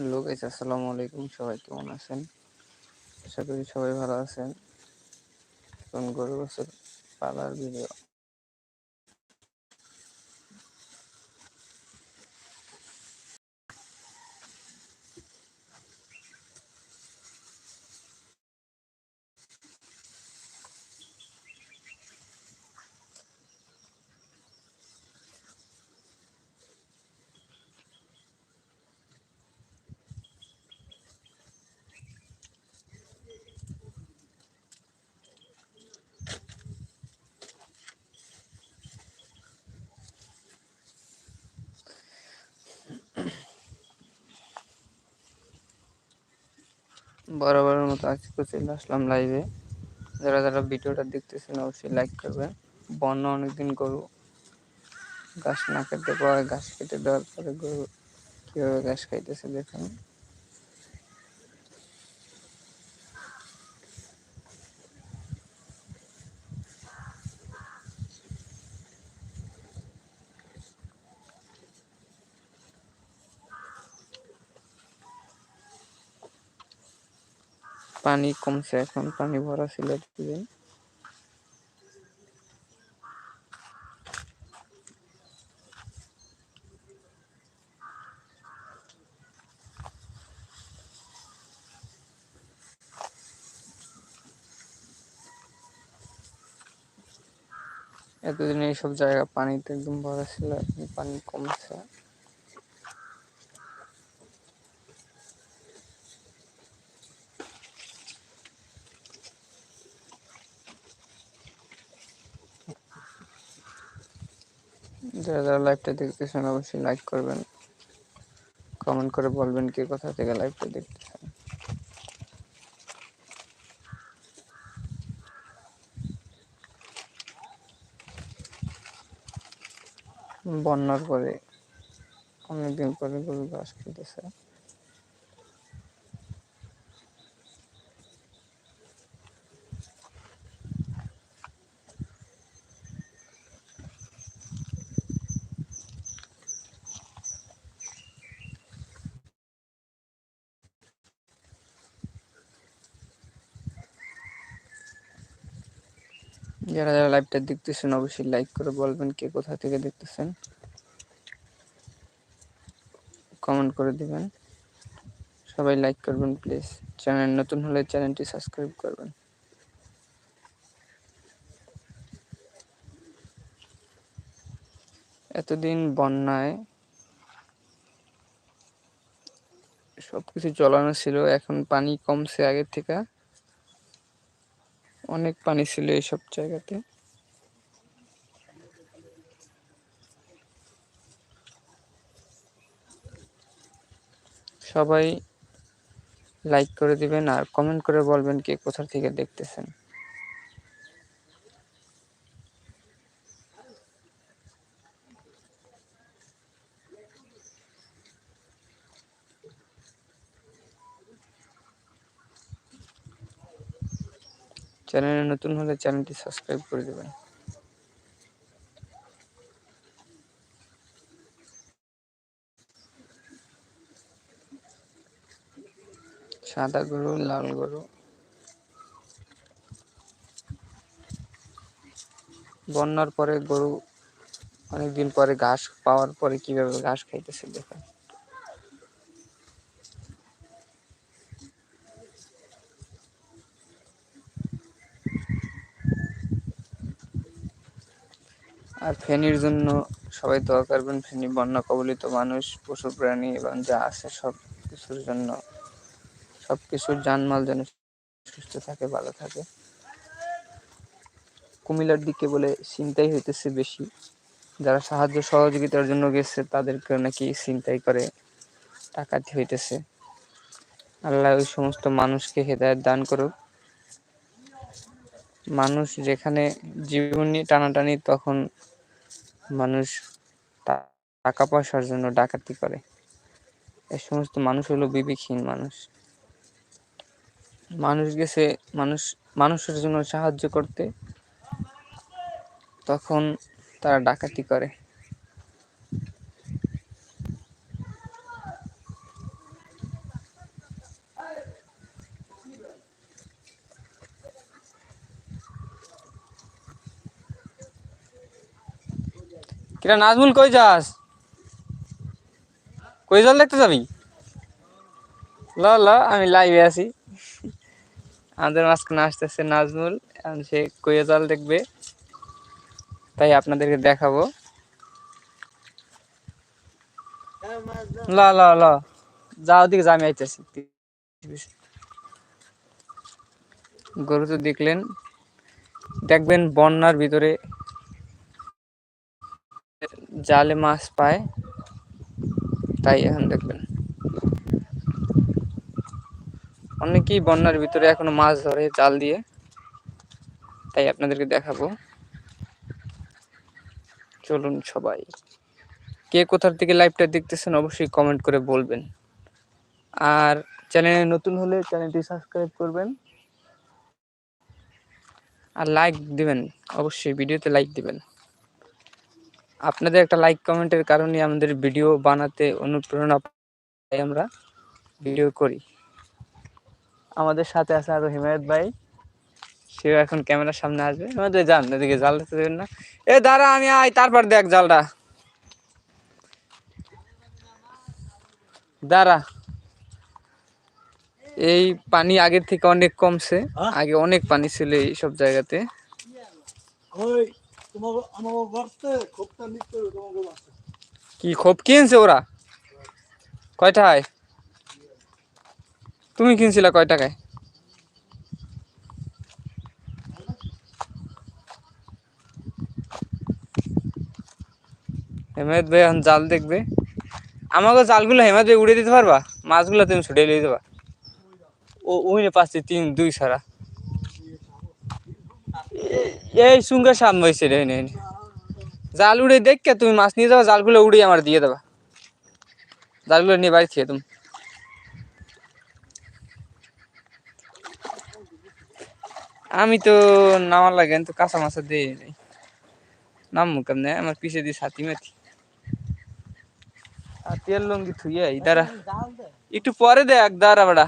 Hello guys আসসালামু আলাইকুম। সবাই কেমন আছেন? আশা করি সবাই ভালো আছেন। এখন গরু বছর পালার ভিডিও বরাবরের মতো আজকে চলে আসলাম লাইভে যারা যারা ভিডিওটা দেখতেছেন, অবশ্যই লাইক করবেন। বন্যা অনেকদিন গরু। ঘাস না কেটে পারে ঘাস কেটে দেওয়ার পরে গরু কীভাবে ঘাস খাইতেছে দেখুন। পানি কমছে এখন, পানি ভরা ছিল এতদিন এতদিন এইসব জায়গা পানিতে একদম ভরা ছিল, এখন পানি কমছে। যারা যারা লাইভটা দেখতেছেন, অবশ্যই লাইক করবেন। কমেন্ট করে বলবেন কে কোথা থেকে লাইভটা দেখতেছেন। বন্যার পরে অনেকদিন পরে গরু ঘাস খেতেছে। যারা যারা লাইভটা দেখতেছেন, অবশ্যই লাইক করে বলবেন কে কোথা থেকে দেখতেছেন। কমেন্ট করে দিবেন। সবাই লাইক করবেন প্লিজ চ্যানেল নতুন হলে চ্যানেলটি সাবস্ক্রাইব করবেন। এতদিন বন্যায় সবকিছু চলানো ছিল, এখন পানি কমছে আগের থেকে। অনেক পানি ছিল এইসব জায়গাতে। সবাই লাইক করে দিবেন আর কমেন্ট করে বলবেন কে কোথা থেকে দেখতেছেন। চ্যানেলে নতুন হলে চ্যানেলটি সাবস্ক্রাইব করে দেবেন। সাদা গরু, লাল গরু। বন্যার পরে গরু অনেকদিন পরে ঘাস পাওয়ার পরে কীভাবে ঘাস খাইতেছে দেখুন। আর ফেনীর জন্য সবাই দোয়া করবেন, ফেনী বন্যা কবলিত মানুষ পশু প্রাণী এবং যা আছে সব কিছুর জন্য সব কিছুর জানমাল যেন সুস্থ থাকে, ভালো থাকে। কুমিল্লার দিকে বলে চিন্তাই হইতেছে বেশি। যারা সাহায্য সহযোগিতার জন্য গেছে তাদেরকে নাকি চিন্তাই করে টাকাটি হইতেছে। আল্লাহ ওই সমস্ত মানুষকে হেদায়ত দান করুক। মানুষ যেখানে জীবন নিয়ে টানাটানি তখন মানুষ টাকা পয়সার জন্য ডাকাতি করে। এই সমস্ত মানুষ হলো বিবেকহীন মানুষ। মানুষ গেছে, মানুষ, মানুষের জন্য সাহায্য করতে, তখন তারা ডাকাতি করে। কিরা নাজমুল কই যাস? কই জল দেখতে যাবি? ল ল, আমি লাইভে আছি। আমাদের মাঝখানে আসতেছে নাজমুল, এখন সে কইয়া জাল দেখবে। তাই আপনাদেরকে দেখাবো। ল ল ল, যাও দিকে যা আমি আইতেছি। গরু তো দেখলেন। দেখবেন বন্যার ভিতরে জালে মাছ পায়, তাই এখন দেখবেন। অনেকেই বন্যার ভিতরে এখনও মাছ ধরে জাল দিয়ে, তাই আপনাদেরকে দেখাবো। চলুন সবাই। কে কোথার থেকে লাইভটা দেখতেছেন অবশ্যই কমেন্ট করে বলবেন। আর চ্যানেলে নতুন হলে চ্যানেলটি সাবস্ক্রাইব করবেন। আর লাইক দিবেন, অবশ্যই ভিডিওতে লাইক দিবেন। আপনাদের একটা লাইক কমেন্টের কারণে আমাদের ভিডিও বানাতে অনুপ্রেরণা পাই আমরা। ভিডিও করি। আমাদের সাথে আছে আরও হিমায়ত ভাই। সেও এখন ক্যামেরার সামনে আসবে। ভাই যান এদিকে জাল দেখতে দেবেন না। এ দাঁড়া আমি আই তারপর দেখ জালটা। দাঁড়া। এই পানি আগের থেকে অনেক কমছে। হ্যাঁ? আগে অনেক পানি ছিল এই সব জায়গাতে। ওই কি, খোপ কিনছে ওরা? কয় তুমি কিনছিলা কয় টাকায় হেমায়ত ভাই এখন জাল দেখবে। আমাকে জালগুলো হেমায়ত ভাই উড়ে দিতে পারবা? মাছগুলো তুমি ছুটে নিয়ে দেবা ও ওইনে পাচ্ছি তিন, দুই সারা। এই সুঙ্গের সামনে হয়েছে রে। জাল উড়ে দেখকে তুমি, মাছ নিয়ে যাবা, জালগুলো উড়িয়ে আমার দিয়ে দেবা। জালগুলো নিয়ে বাড়ি খেয়ে তুমি। আমি তো নামার লাগে তো কাঁচা মাছ দিয়ে নেই। নামবো কেমনে? আমার পিছে দিয়ে সাথী মাথি তেল লঙ্গি এই দাঁড়া। একটু পরে দেখ, দাঁড়া বেড়া।